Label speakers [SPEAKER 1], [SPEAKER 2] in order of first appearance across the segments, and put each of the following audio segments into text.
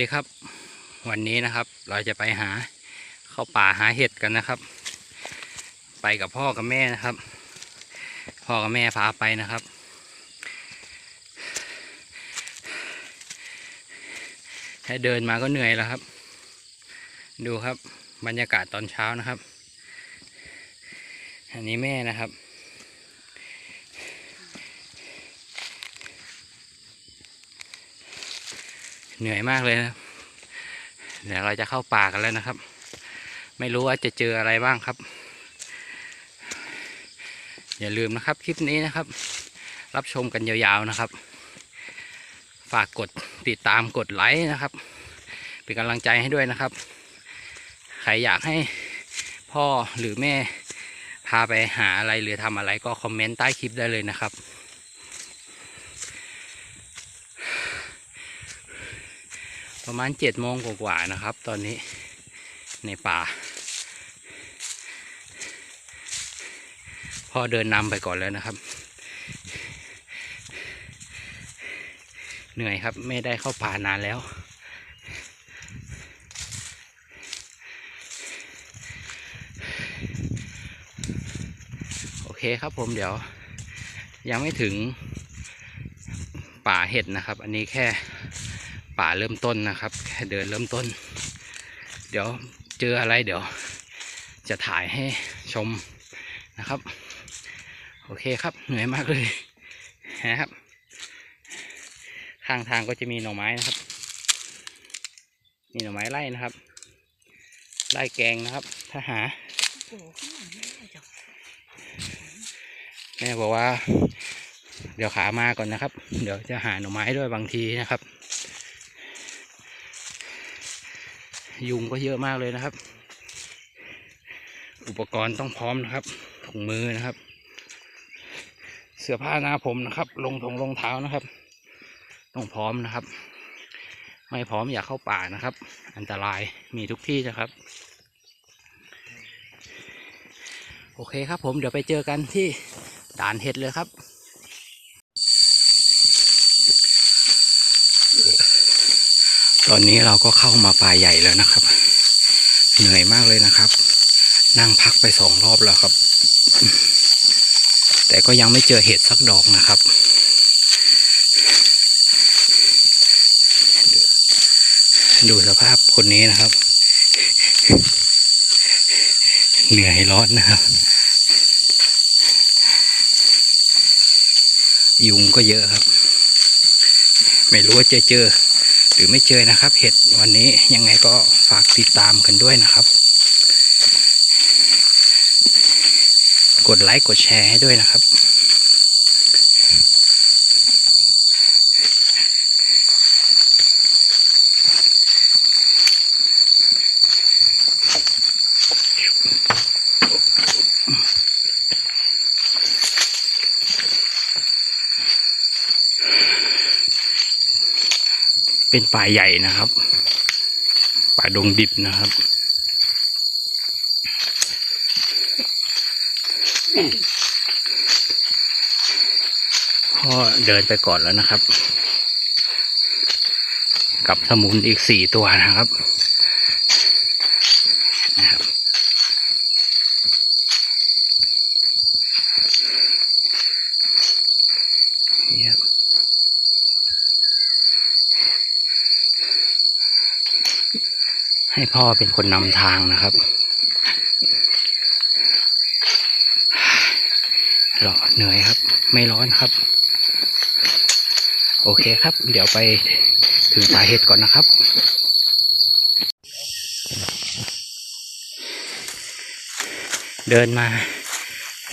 [SPEAKER 1] วัสดีครับ วันนี้นะครับเราจะไปหาเข้าป่าหาเห็ดกันนะครับ ไปกับพ่อกับแม่นะครับ พ่อกับแม่พาไปนะครับ แค่เดินมาก็เหนื่อยแล้วครับ ดูครับบรรยากาศตอนเช้านะครับ อันนี้แม่นะครับ เหนื่อยมากเลยนะเดี๋ยวเราจะเข้าป่ากันแล้วนะครับ ไม่รู้ว่าจะเจออะไรบ้างครับ อย่าลืมนะครับคลิปนี้นะครับ รับชมกันยาวๆนะครับ ฝากกดติดตามกดไลค์นะครับ เป็นกำลังใจให้ด้วยนะครับ ใครอยากให้พ่อหรือแม่พาไปหาอะไรหรือทำอะไรก็คอมเมนต์ใต้คลิปได้เลยนะครับ ประมาณเจ็ดโมงกว่าๆนะครับ ตอนนี้ในป่าพ่อเดินนำไปก่อนแล้วนะครับ เหนื่อยครับไม่ได้เข้าป่านานแล้ว โอเคครับผมเดี๋ยว ยังไม่ถึงป่าเห็ดนะครับ อันนี้แค่ ป่าเริ่มต้นนะครับแค่เดินเริ่มต้น เดี๋ยวเจออะไรเดี๋ยว จะถ่ายให้ชมนะครับ โอเคครับเหนื่อยมากเลยนะครับ ข้างทางก็จะมีหน่อไม้นะครับ มีหน่อไม้ไล่นะครับไล่แกงนะครับ ถ้าหา แม่บอกว่า เดี๋ยวขามาก่อนนะครับ เดี๋ยวจะหาหน่อไม้ด้วยบางทีนะครับ ยุงก็เยอะมากเลยนะครับ อุปกรณ์ต้องพร้อมนะครับถุงมือนะครับ เสื้อผ้าหน้าผมนะครับ ลงถงรองเท้านะครับ ต้องพร้อมนะครับ ไม่พร้อมอย่าเข้าป่านะครับ อันตรายมีทุกที่นะครับ โอเคครับผมเดี๋ยวไปเจอกันที่ด่านเห็ดเลยครับ ตอนนี้เราก็เข้ามาป่าใหญ่แล้วนะครับ เหนื่อยมากเลยนะครับ นั่งพักไปสองรอบแล้วครับ แต่ก็ยังไม่เจอเห็ดสักดอกนะครับดูสภาพคนนี้นะครับ เหนื่อยร้อนนะครับ ยุงก็เยอะครับ ไม่รู้ว่าจะเจอ รือไม่เจอนะครับ เห็ดวันนี้ยังไงก็ฝากติดตามกันด้วยนะครับ กดไลค์กดแชร์ให้ด้วยนะครับ เป็นป่าใหญ่นะครับ ป่าดงดิบนะครับพ่อเดินไปก่อนแล้วนะครับ กับสมุนอีกสี่ตัวนะครับนะครับนี่ครับให้พ่อเป็นคนนำทางนะครับรอเหนื่อยครับ ไม่ร้อนครับ โอเคครับ เดี๋ยวไปถึงสาเหตุก่อนนะครับ เดินมา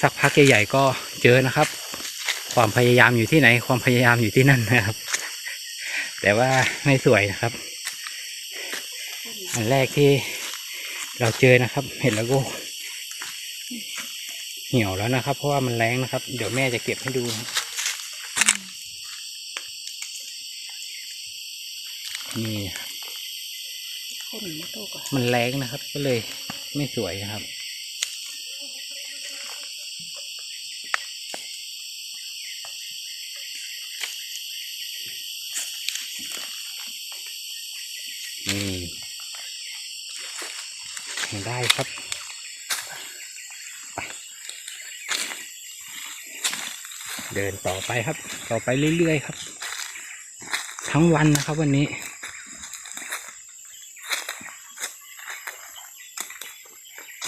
[SPEAKER 1] สักพักใหญ่ๆก็เจอนะครับ ความพยายามอยู่ที่ไหน ความพยายามอยู่ที่นั่นนะครับ แต่ว่าไม่สวยนะครับ อันแรกที่เราเจอนะครับ เห็นแล้วก็เหี่ยวแล้วนะครับ เพราะว่ามันแรงนะครับ เดี๋ยวแม่จะเก็บให้ดูนะ
[SPEAKER 2] มี
[SPEAKER 1] มันแรงนะครับ ก็เลยไม่สวยครับ นี่ได้ครับเดินต่อไปครับ ต่อไปเรื่อยๆครับ ทั้งวันนะครับวันนี้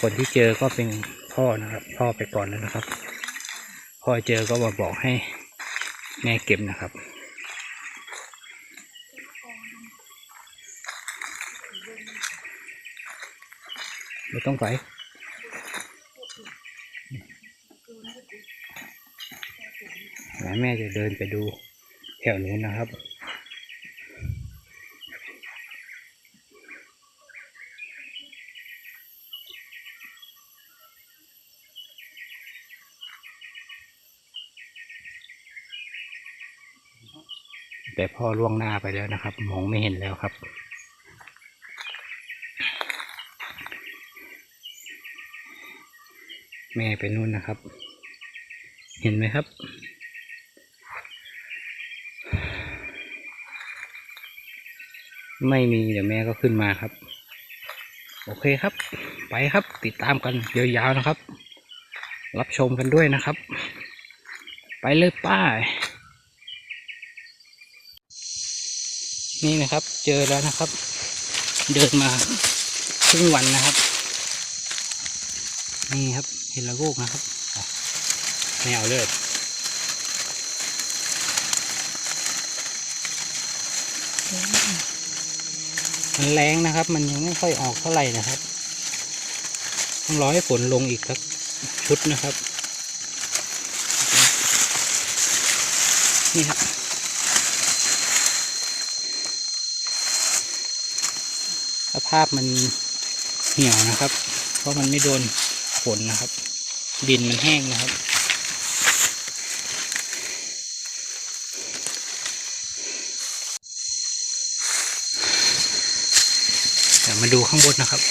[SPEAKER 1] คนที่เจอก็เป็นพ่อนะครับ พ่อไปก่อนแล้วนะครับ พ่อเจอก็มาบอกให้แม่เก็บนะครับไม่ต้องไปแล้วแม่จะเดินไปดูแถวนู้นนะครับ แต่พ่อล่วงหน้าไปแล้วนะครับ มองไม่เห็นแล้วครับ แม่ไปนู่นนะครับ เห็นไหมครับไม่มีเดี๋ยวแม่ก็ขึ้นมาครับ โอเคครับ ไปครับติดตามกันยาวๆนะครับ รับชมกันด้วยนะครับ ไปเลยป้าย นี่นะครับ เจอแล้วนะครับ เดินมาครึ่งวันนะครับ นี่ครับ เห็นละโงกนะครับไม่เอาเลยมันแรงนะครับ มันยังไม่ค่อยออกเท่าไหร่นะครับต้องรอให้ฝนลงอีกสักชุดนะครับ นี่ครับ ภาพมันเหี่ยวนะครับ เพราะมันไม่โดนฝนนะครับ ดินมันแห้งนะครับ เดี๋ยวมาดูข้างบนนะครับ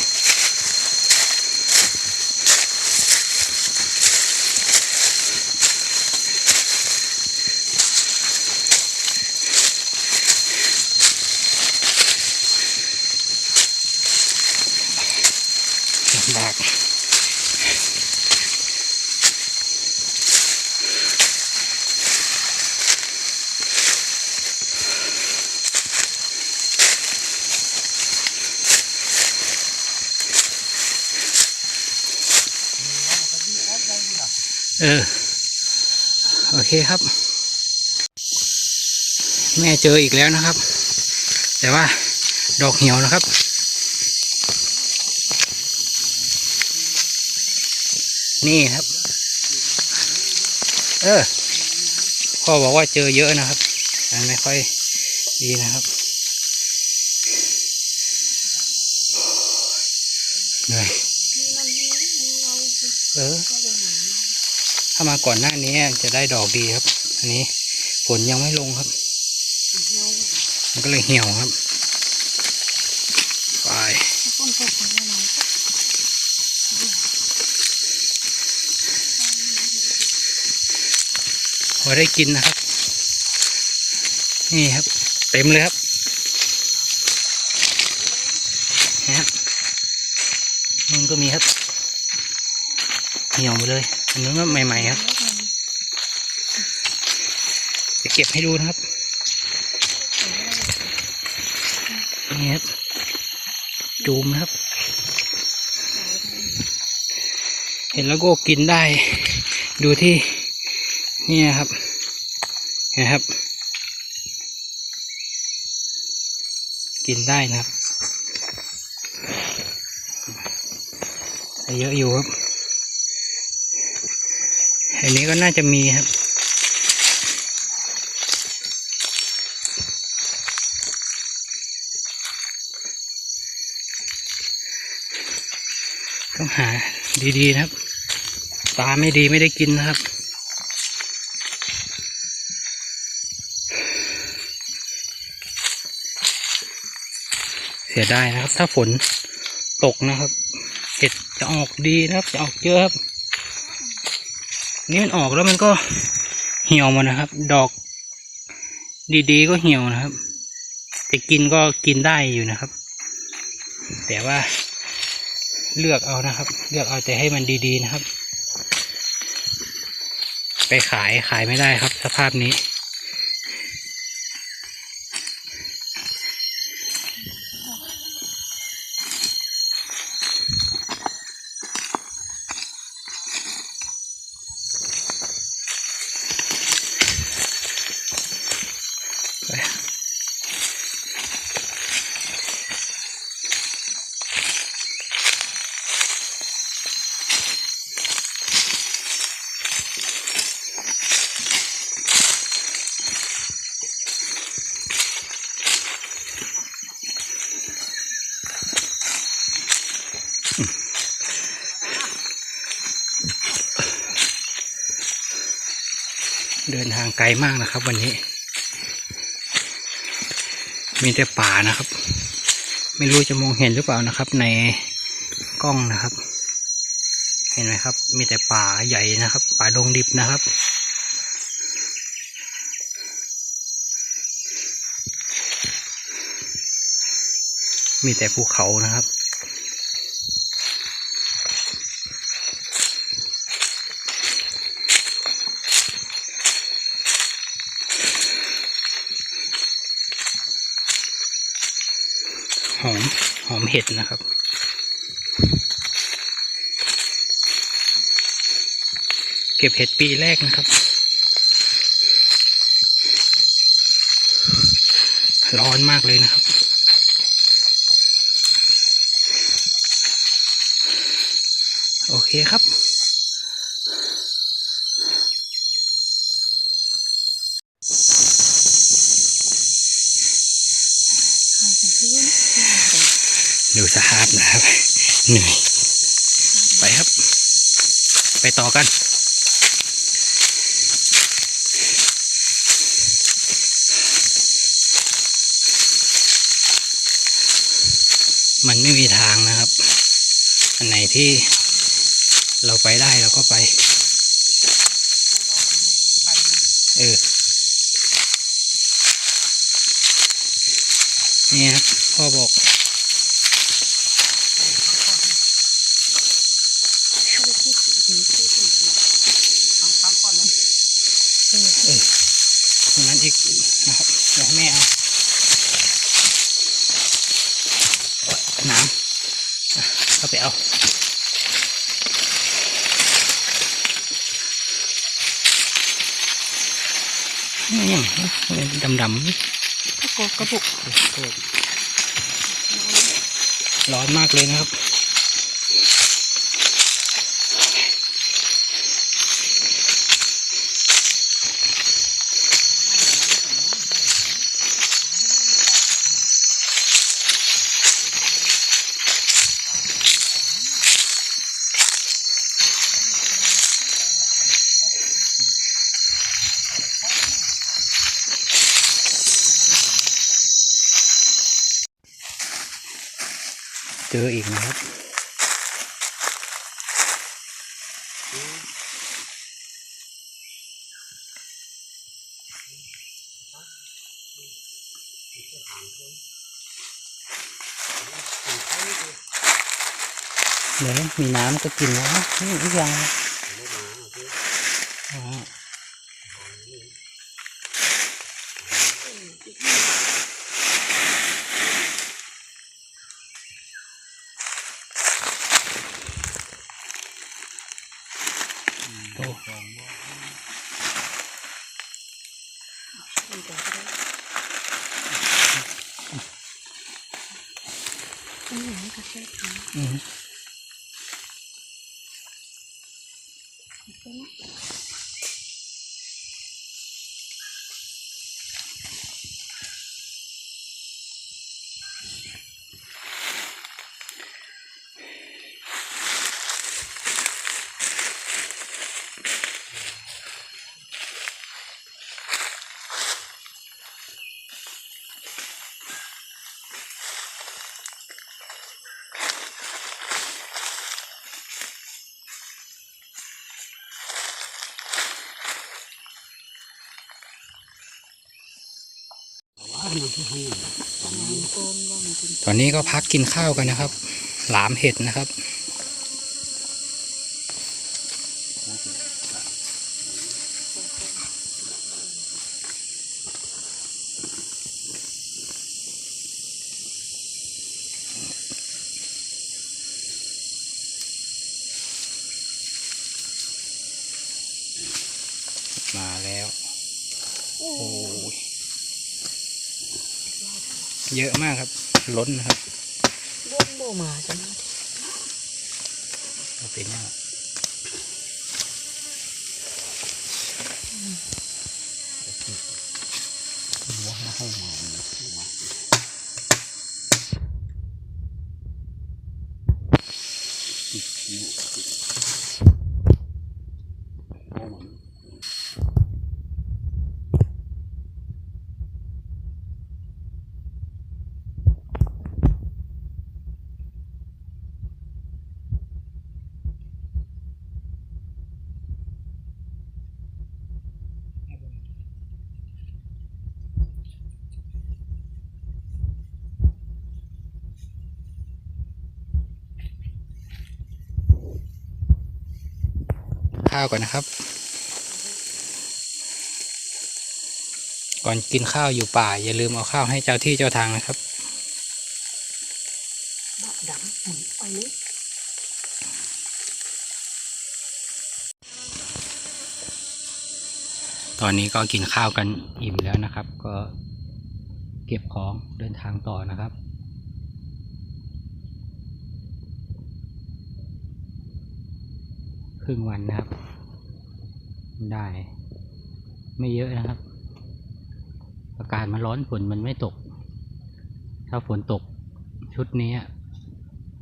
[SPEAKER 1] ลำบาก เออ โอเคครับ แม่เจออีกแล้วนะครับ แต่ว่าดอกเหี่ยวนะครับ นี่ครับ เออพ่อบอกว่าเจอเยอะนะครับไม่ค่อยดีนะครับเหนื่อยเออ ถ้ามาก่อนหน้านี้จะได้ดอกดีครับ อันนี้ฝนยังไม่ลงครับ มันก็เลยเหี่ยวครับ ไป
[SPEAKER 2] ต้นพวกข องเรา
[SPEAKER 1] พอได้กินนะครับ นี่ครับ เต็มเลยครับนี่ครับมันก็มีครับ เหี่ยวหมดเลย อันนู้นก็ใหม่ ๆ ครับ จะเก็บให้ดูนะครับ นี่ครับ จูมนะครับ เห็นแล้วก็กินได้ ดูที่ นี่นะครับเห็นะครับ กินได้นะครับเยอะอยู่ครับ อันนี้ก็น่าจะมีครับ ต้องหาดีๆนะครับ ตาไม่ดีไม่ได้กินนะครับ สียดายนะครับ ถ้าฝนตกนะครับเห็ดจะออกดีนะครับ จะออกเยอะครับ นี่มันออกแล้วมันก็เหี่ยวมดนะครับ ดอก ดีๆก็เหี่ยวนะครับจะกินก็กินได้อยู่นะครับ แต่ว่าเลือกเอานะครับ เลือกเอาแต่ให้มันดีๆนะครับ ไปขายขายไม่ได้ครับ สภาพนี้ ไกลมากนะครับ วันนี้ มีแต่ป่านะครับ ไม่รู้จะมองเห็นหรือเปล่านะครับ ในกล้องนะครับ เห็นไหมครับ มีแต่ป่าใหญ่นะครับ ป่าดงดิบนะครับมีแต่ภูเขานะครับ หอม ห็ดนะครับ เก็บเห็ดปีแรกนะครับ ร้อนมากเลยนะครับ โอเคครับ
[SPEAKER 2] หาเป็นพื้นที่หายไป
[SPEAKER 1] ดูสภาพนะครับ เหนื่อย ไปครับ ไปต่อกัน มันไม่มีทางนะครับ อันไหนที่เราไปได้เราก็ไป เออ นี่ครับพ่อบอก
[SPEAKER 2] ช่วยที่สุดหินที่สุด
[SPEAKER 1] เออเออตรงนั้นอีกนะครับเดี๋ยวให้แม่เอาน้ำอะ เข้าไปเอานี่ยังดำดำ
[SPEAKER 2] ก็กกระบุก
[SPEAKER 1] ร้อนมากเลยนะครับ เจออีกนะครับ เดี๋ยวมีน้ำก็กินแล้วนี่อีกอย่าง อี
[SPEAKER 2] กแล้วก็ได้อันนี้ก็แค่ทำ
[SPEAKER 1] อืม
[SPEAKER 2] เป็น
[SPEAKER 1] ตอนนี้ก็พักกินข้าวกันนะครับ หลามเห็ดนะครับ
[SPEAKER 2] โอ้
[SPEAKER 1] โอ้ยเยอะมากครับ ล้นนะครับ
[SPEAKER 2] บ่นบ่มาจังเลย
[SPEAKER 1] เอาเป็นยังไงว้าว ข้าวก่อนนะครับ ก่อนกินข้าวอยู่ป่า อย่าลืมเอาข้าวให้เจ้าที่เจ้าทางนะครับตอนนี้ก็กินข้าวกันอิ่มแล้วนะครับ ก็เก็บของเดินทางต่อนะครับ รึ่งวันนะครับ ได้ ไม่เยอะนะครับ อากาศมันร้อนฝนมันไม่ตก ถ้าฝนตกชุดนี้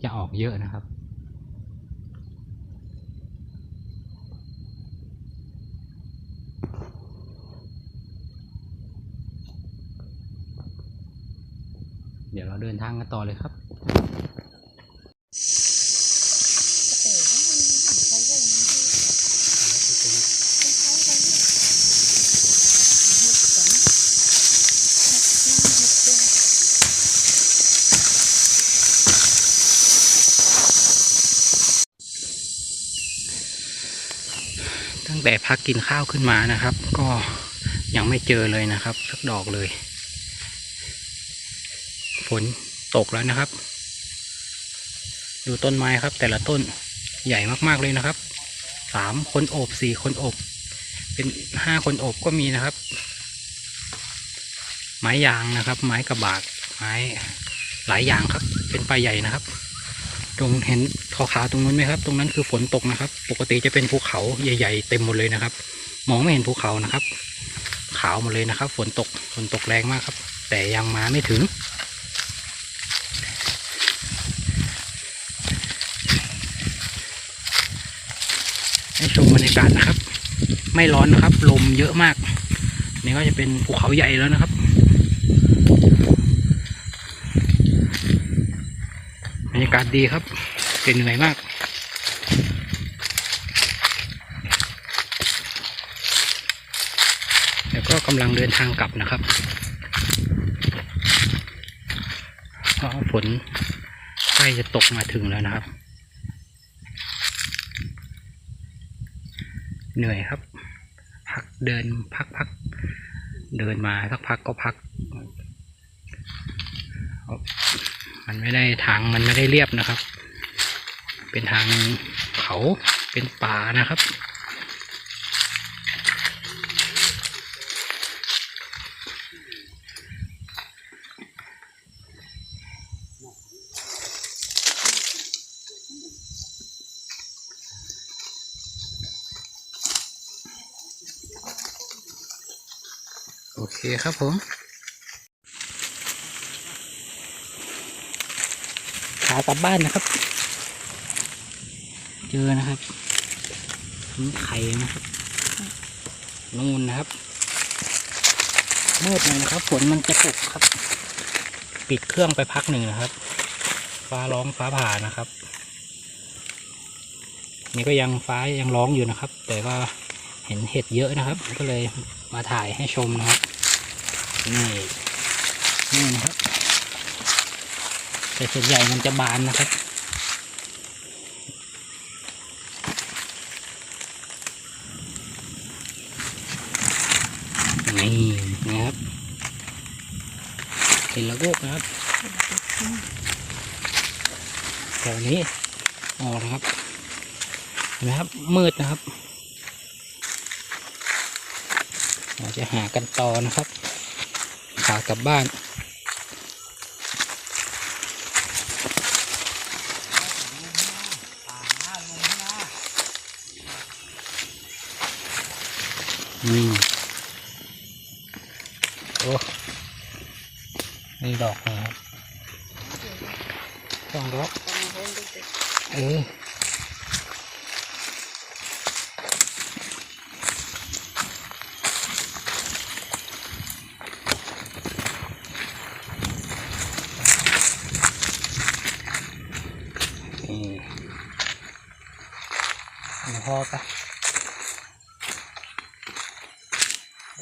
[SPEAKER 1] จะออกเยอะนะครับเดี๋ยวเราเดินทางกันต่อเลยครับ
[SPEAKER 2] แต่ว่ามันหันไปเรื่องมันคือคล้ายๆกันเนี่ยเห็ดสนเห็ดน้ำเห็ดเกลือ
[SPEAKER 1] ตั้งแต่ พักกินข้าวขึ้นมานะครับ ก็ยังไม่เจอเลยนะครับ สักดอกเลย ฝนตกแล้วนะครับ ดูต้นไม้ครับ แต่ละต้นใหญ่มากๆเลยนะครับสามคนโอบสี่คนโอบ เป็นห้าคนโอบก็มีนะครับ ไม้ยางนะครับ ไม้กระบากไม้หลายอย่างครับ เป็นป่าใหญ่นะครับ ตรงเห็นขาวๆตรงนู้นไหมครับ ตรงนั้นคือฝนตกนะครับ ปกติจะเป็นภูเขาใหญ่ ๆ เต็มหมดเลยนะครับ มองไม่เห็นภูเขานะครับ ขาวหมดเลยนะครับ ฝนตกฝนตกแรงมากครับ แต่ยังมาไม่ถึง ให้ชมบรรยากาศนะครับ ไม่ร้อนนะครับ ลมเยอะมาก นี่ก็จะเป็นภูเขาใหญ่แล้วนะครับ บรร ยากาศดีครับเป็นเหนื่อยมากแล้วก็กำลังเดินทางกลับนะครับเพราะฝนใกล้จะตกมาถึงแล้วนะครับ เหนื่อยครับ พักเดินพักพักเดินมาสักพักก็พัก มันไม่ได้ทางมันไม่ได้เรียบนะครับ เป็นทางเขาเป็นป่านะครับโอเคครับผมากลับบ้านนะครับ เจอนะครับนี่ไข่นะครับนู่นนะครับมืดเลยนะครับฝนมันจะตกครับ ปิดเครื่องไปพักหนึ่งนะครับ ฟ้าร้องฟ้าผ่านะครับ นี่ก็ยังฟ้ายังร้องอยู่นะครับ แต่ว่าเห็นเห็ดเยอะนะครับ ก็เลยมาถ่ายให้ชมนะครับ นี่นี่นะครับ แต่ส่วนใหญ่มันจะบานนะครับ นี่นะครับเห็นละโกกนะครับแถวนี้ออกนะครับเห็นไหมครับ มืดนะครับ เราจะหากันต่อนะครับขากลับบ้าน อืมโอ้ นี่ดอกนะครับต้องดอกเออนี่มีพอปะ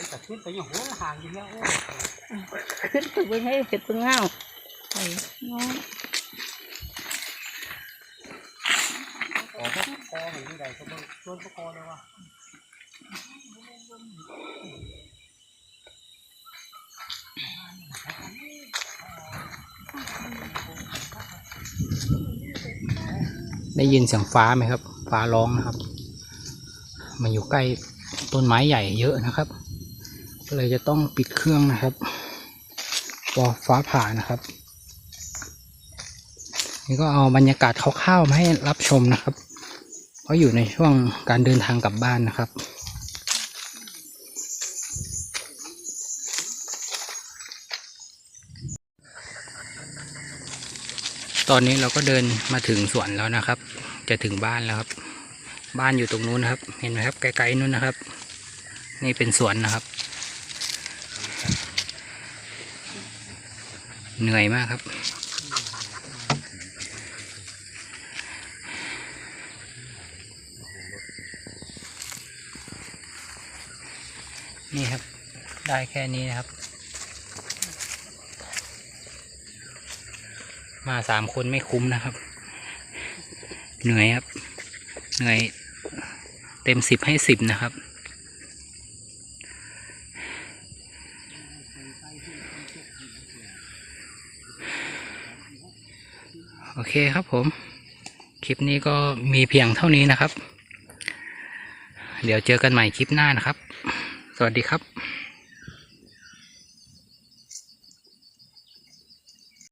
[SPEAKER 3] แต่ขึ้นไปอย่างหัวห่างอยู่แล้วโอ้
[SPEAKER 2] ขึ้นไปเบิ่งให้เห็ดเพิ่งเงาไอ้น้อง
[SPEAKER 3] ขอพวกคอหรือที่ใดก็เบิ่งชวนพวกคอเลยว่า
[SPEAKER 1] ได้ยินเสียงฟ้าไหมครับ ฟ้าร้องนะครับ มันอยู่ใกล้ต้นไม้ใหญ่เยอะนะครับก็ เลยจะต้องปิดเครื่องนะครับกลัวฟ้าผ่านะครับ นี่ก็เอาบรรยากาศคร่าวๆมาให้รับชมนะครับ เพราะอยู่ในช่วงการเดินทางกลับบ้านนะครับตอนนี้เราก็เดินมาถึงสวนแล้วนะครับ จะถึงบ้านแล้วครับ บ้านอยู่ตรงนู้นนะครับ เห็นไหมครับ ไกลๆนู้นนะครับ นี่เป็นสวนนะครับ เหนื่อยมากครับ นี่ครับ ได้แค่นี้นะครับ มาสามคนไม่คุ้มนะครับ เหนื่อยครับ เหนื่อยเต็มสิบให้สิบนะครับ เคครับผม คลิปนี้ก็มีเพียงเท่านี้นะครับ เดี๋ยวเจอกันใหม่คลิปหน้านะครับ สวัสดีครับ